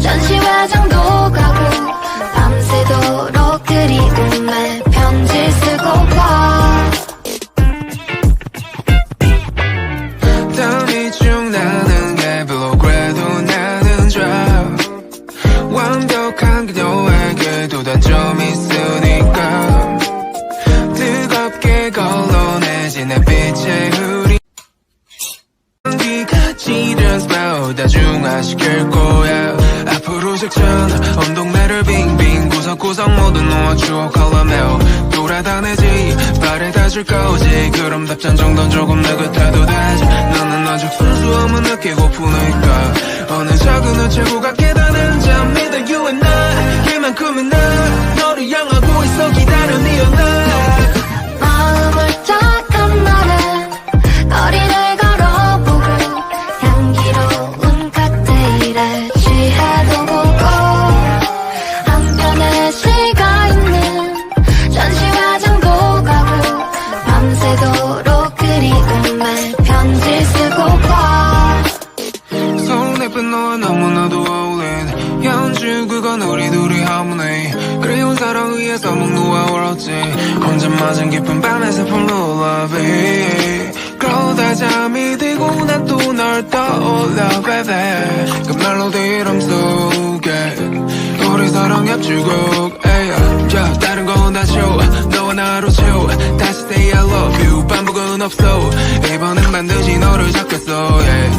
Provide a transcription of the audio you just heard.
전시회장도 가고 밤새도록 그리움에 그녀에게도 단점이 있으니까. 뜨겁게 걸러내진 햇빛의 흐리. 기가 지른 스마일 다 중화시킬 거야. 앞으로 적잖아 온 동네를 빙빙 구석구석 모두 놓아 추억하려며 돌아다니지. 바래다 줄 거지. 그럼 답장 정도는 조금 느긋해도 되지 너는 아직 순수함을 느끼고프니까 어느 작은 우체국 깨닫는 잠 믿어 you and I 이만큼은 나 연주 그건 우리 둘이 하모니 그리운 사랑 위에서 묵누어 울었지. 혼자 맞은 깊은 밤의 슬픔 lullaby 그러다 잠이 들고 난 또 널 떠올려 baby. 그 멜로디 이름 속에 우리 사랑 에이, 야, 다른 건다 쉬워 너와 나로 채워 다시 say I love you 반복은 없어. 이번엔 반드시 너를 잡겠어 yeah.